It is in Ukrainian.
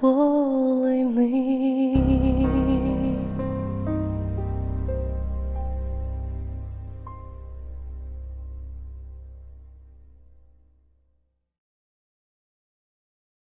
полыны.